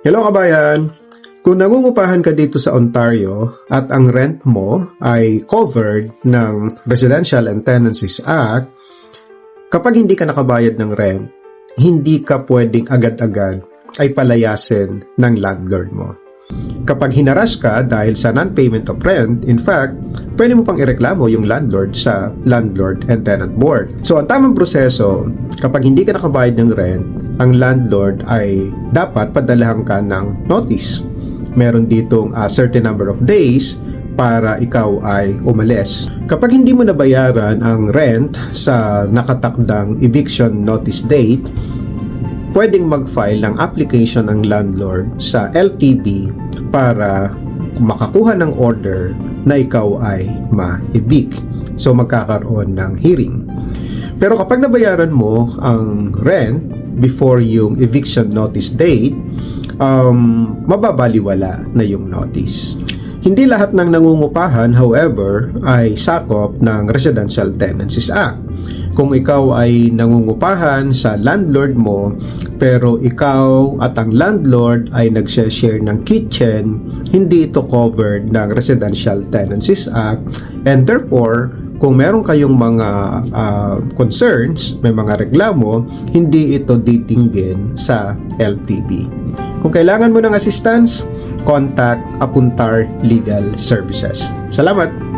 Hello kabayan! Kung nangungupahan ka dito sa Ontario at ang rent mo ay covered ng Residential and Tenancies Act, kapag hindi ka nakabayad ng rent, hindi ka pwedeng agad-agad ay palayasin ng landlord mo. Kapag hinaras ka dahil sa non-payment of rent, in fact, pwede mo pang ireklamo yung landlord sa Landlord and Tenant Board. So, ang tamang proseso, kapag hindi ka nakabayad ng rent, ang landlord ay dapat padalahan ka ng notice. Meron ditong a certain number of days para ikaw ay umalis. Kapag hindi mo nabayaran ang rent sa nakatakdang eviction notice date, pwedeng mag-file ng application ng landlord sa LTB para makakuha ng order na ikaw ay ma-evict. So magkakaroon ng hearing. Pero kapag nabayaran mo ang rent before yung eviction notice date, um, mababaliwala na yung notice. Hindi lahat ng nangungupahan, however, ay sakop ng Residential Tenancies Act. Kung ikaw ay nangungupahan sa landlord mo, pero ikaw at ang landlord ay nag-share ng kitchen, hindi ito covered ng Residential Tenancies Act and therefore kung meron kayong mga ah, concerns, may mga reklamo, hindi ito titinggin sa LTB. Kung kailangan mo ng assistance, contact Apuntar Legal Services. Salamat!